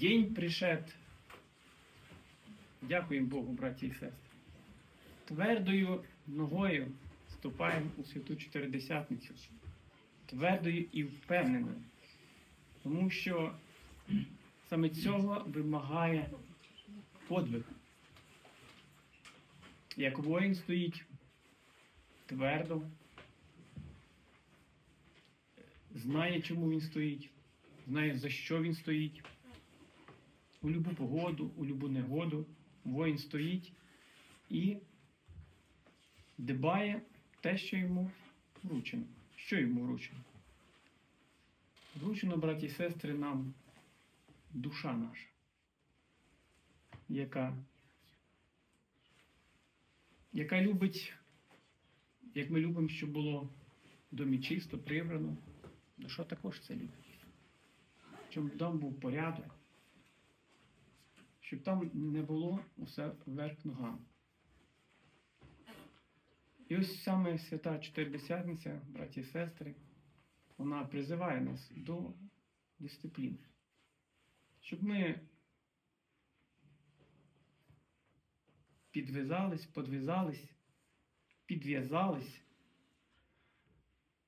День пришед. Дякуємо Богу, браті і сестри. Твердою ногою вступаємо у святу Чотиридесятницю. Твердою і впевненою. Тому що саме цього вимагає подвиг. Як воїн стоїть твердо, знає, чому він стоїть, знає, за що він стоїть. У любу погоду, у любу негоду воїн стоїть і дбає те, що йому вручено. Що йому вручено? Вручено, браті і сестри, нам душа наша, яка, яка любить, як ми любимо, щоб було в домі чисто, прибрано. Душа також це любить. Щоб там був порядок, щоб там не було усе вверх ногами. І ось саме свята Чотиридесятниця, браті і сестри, вона призиває нас до дисципліни. Щоб ми підв'язались, подв'язались, підв'язались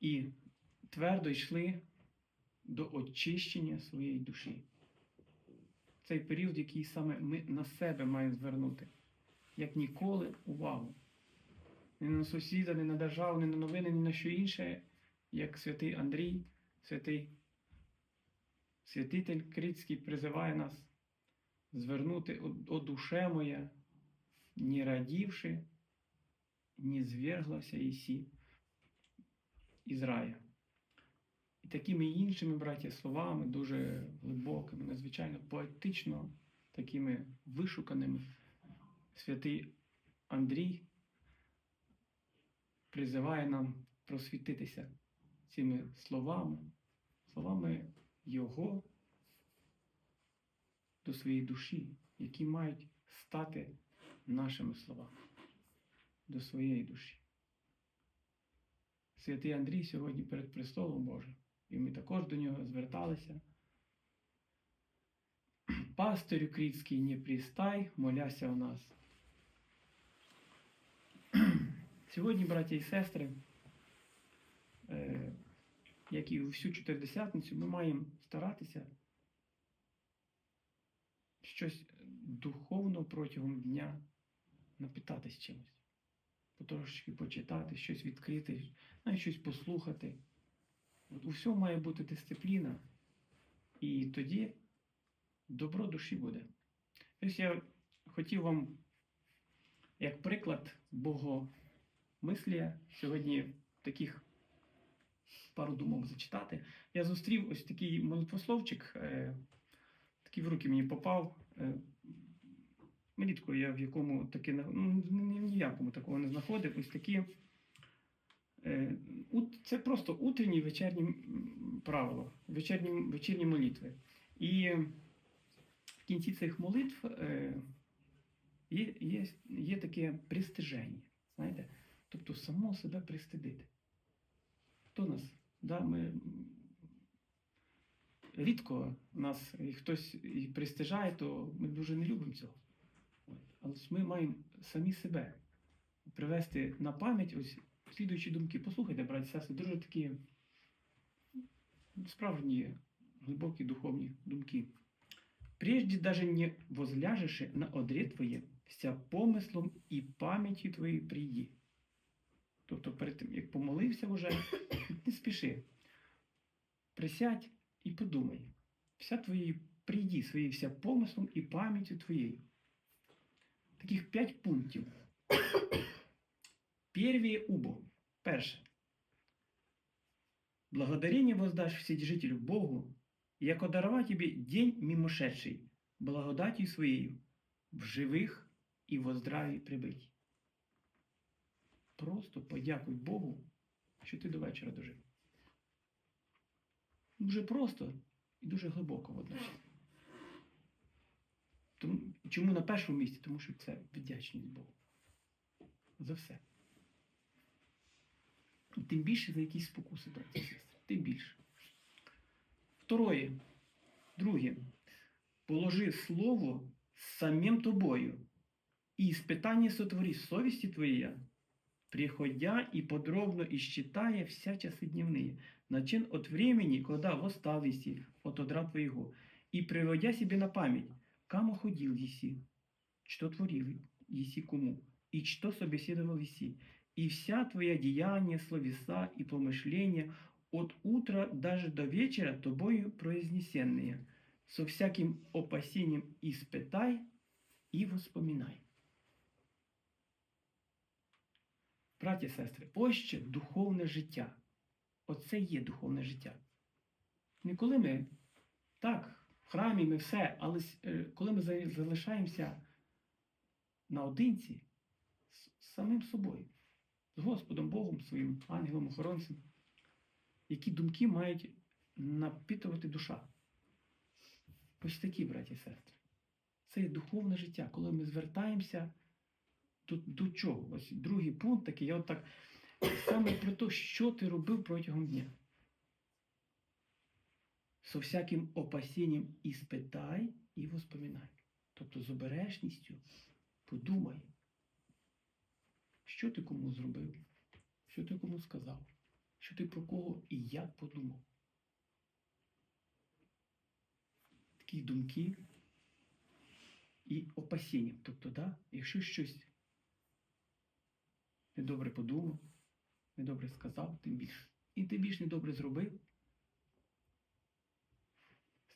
і твердо йшли до очищення своєї душі. Цей період, який саме ми на себе маємо звернути, як ніколи увагу. Не на сусіда, не на державу, не на новини, ні на що інше, як святий Андрій, святий святитель Крицький призиває нас звернути «О, душе моя, ні радівши, ні зверглася Ісі із рая. І такими іншими, браття, словами, дуже глибокими, надзвичайно поетично, такими вишуканими, святий Андрій призиває нам просвітитися цими словами, словами Його до своєї душі, які мають стати нашими словами до своєї душі. Святий Андрій сьогодні перед престолом Божим, і ми також до нього зверталися. Пастирю Крітський, не пристай, моляся у нас. Сьогодні, браті і сестри, е, як і всю чотиридесятницю, ми маємо старатися щось духовно протягом дня напитатись чимось. Потрошки почитати, щось відкрити, навіть щось послухати. От у всьому має бути дисципліна, і тоді добро душі буде. Ось я хотів вам, як приклад богомислія, сьогодні таких пару думок зачитати. Я зустрів ось такий молитвословчик, е, такий в руки мені попав. Е, Рідко я в якому таки ну, ні- ні в якому такого не знаходив. Ось такі. Е, Це просто утренні і вечірні правила, вечірні, вечірні молитви. І в кінці цих молитв е, є, є, є таке пристиження, знаєте? Тобто само себе пристидити. Хто нас? Да, ми рідко нас і хтось і пристижає, то ми дуже не любимо цього. Але ми маємо самі себе привести на пам'ять ось слідуючі думки. Послухайте, браті сестри, дуже такі справжні глибокі духовні думки. Прежде даже не возляжеши на одре твоє, вся помислом і пам'яттю твоєю прийди. Тобто, перед тим, як помолився вже, не спіши. Присядь і подумай. Вся твоєю прийди своєю вся помислом і пам'яттю твоєю. Таких п'ять пунктів. Первее убо. Перше. Благодарение воздашь Вседержителю Богу, яко дарова тебе день мимошедший, благодатью Своею, в живих і во здраві прибить. Просто подякуй Богу, що ти до вечора дожив. Дуже просто і дуже глибоко водночас. Тому, чому на першому місці? Тому що це вдячність Богу. За все. І тим більше за якісь спокуси, браті і сестри. Тим більше. Второе. Друге. положи слово з самим тобою, і испытание сотвори совести твоя, приходя и подробно исчитая вся часы дневные, начин от времени, когда восстал еси от одра твоего, и приводя себе на память, кому ходил еси, что творил еси кому, и что собеседовал еси, и вся твоя деяния, словеса и помышления от утра даже до вечера тобою произнесенные, со всяким опасением испытай и воспоминай. Браті і сестри, ось ще духовне життя. Оце є духовне життя. Не коли ми так, в храмі ми все, але с- е, коли ми за- залишаємося наодинці з з самим собою, з Господом Богом, своїм ангелом-охоронцем, які думки мають напитувати душа. Ось такі, браті і сестри. Це є духовне життя, коли ми звертаємося до, до чого? Ось другий пункт такий, я от так саме про те, що ти робив протягом дня. Со всяким опасінням і спитай, і воспоминай. Тобто з обережністю подумай, що ти кому зробив, що ти кому сказав, що ти про кого і як подумав. Такі думки і опасіння. Тобто, да, якщо щось недобре подумав, недобре сказав, тим більше. І ти більш недобре зробив.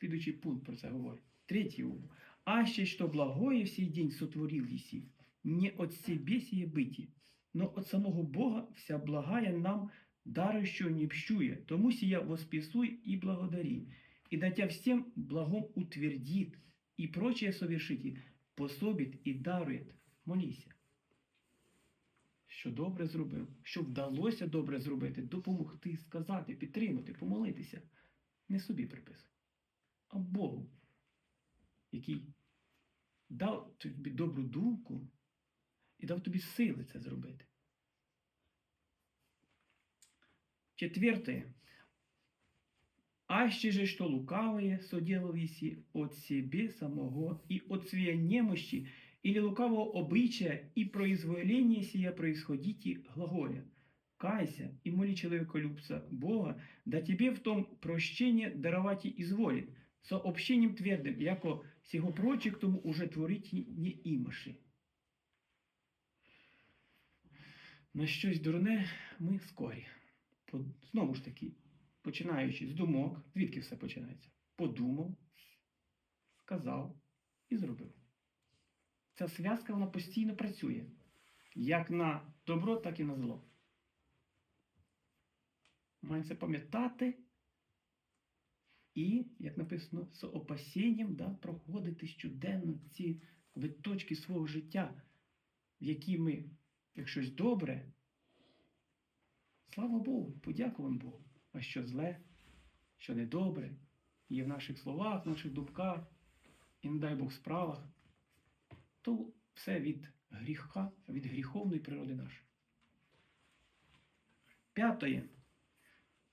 Слідуючий пункт про це говорить. Третій ум. А ще що благое в сей день сотворил еси, не от себе сие быти, но от самого Бога вся благая нам дару, що не пщує, тому сия восписуй и благодари, и датя всем благом утвердит, и прочее совершите, пособит и дарует. Моліся. Що добре зробив, що вдалося добре зробити, допомогти, сказати, підтримати, помолитися. Не собі приписуй, а Богу, який дав тобі добру думку і дав тобі сили це зробити. Четвертое. Аще же, что лукавое соделал от себе самого и от своей немощи или лукавого обычая и произволения сия происходите глаголя. Кайся и моли человеколюбца Бога, да тебе в том прощение даровать изволит, со общением твердым, яко сего прочее тому уже творить не имаши. На щось дурне ми скорі. Знову ж таки, починаючи з думок, звідки все починається? Подумав, сказав і зробив. Ця зв'язка вона постійно працює. Як на добро, так і на зло. Маємо це пам'ятати і, як написано, з опасінням да, проходити щоденно ці виточки свого життя, в які ми, як щось добре, слава Богу, подякуємо Богу. А що зле, що недобре, є в наших словах, в наших думках, і не дай Бог справах, то все від гріха, від гріховної природи нашої. Пятое.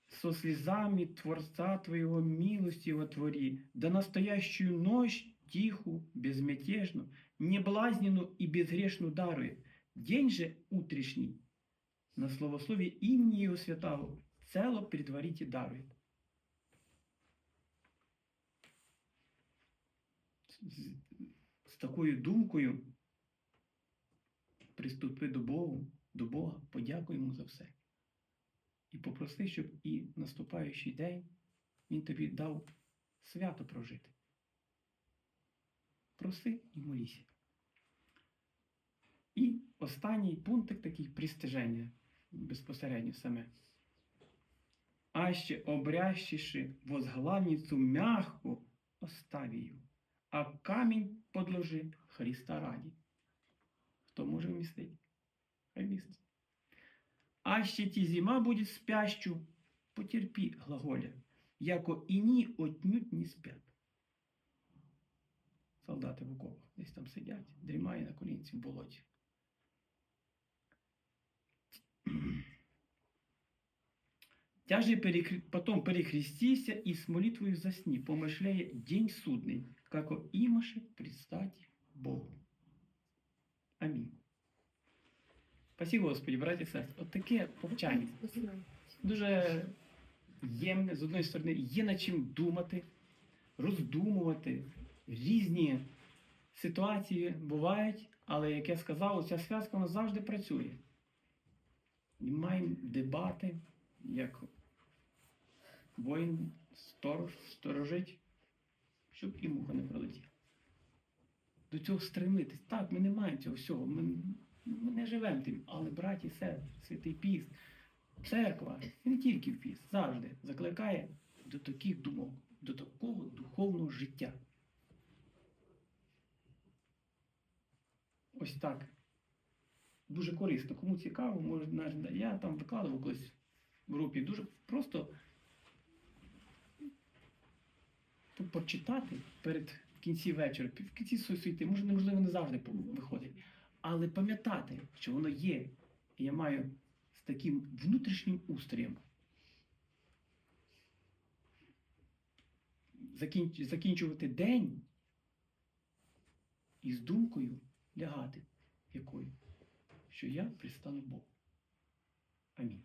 Со слезами Творца Твоего милостивого твори, да настоящую ночь тиху, безмятежну, неблазненну и безгрешну дарует. День же утрешний на словословие имени Его святого цело предварите дарует. З, з такою думкою приступи до Богу, до Бога, подякуй йому за все. І попроси, щоб і наступаючий день він тобі дав свято прожити. Проси і моліся. І останній пунктик такий пристиження безпосередньо саме. А ще обрящиши возглавницю мягку оставію, а камінь подложи Христа раді. Хто може вмістити? Хай містить. А ще ті зима буде спящу, потерпі глаголя, яко іні отнюдь не спять. Солдати в окопах десь там сидять, дрімає на колінці в болоті. Тяже потом перекрестися и с молитвою засни, помышляя день судный, как о имаше предстать Богу. Амінь. Спасибо, Господи, браті і сестри. От таке повчання. Дуже ємне, з одної сторони, є над чим думати, роздумувати. Різні ситуації бувають, але, як я сказав, ця зв'язка завжди працює. І маємо дебати, як воїн сторож, сторожить, щоб і муха не пролетіла. До цього стремитись. Так, ми не маємо цього всього. Ми, ми не живемо тим, але браті сестри, святий піст, церква, і не тільки в піст, завжди закликає до таких думок, до такого духовного життя. Ось так. Дуже корисно. Кому цікаво, може, навіть- я там викладував колись в групі. Дуже просто почитати перед кінці вечора, в кінці суєти, може, неможливо, не завжди виходить. Але пам'ятати, що воно є. І я маю з таким внутрішнім устроєм закінчувати день із думкою лягати якою, що я пристану Богу. Амінь.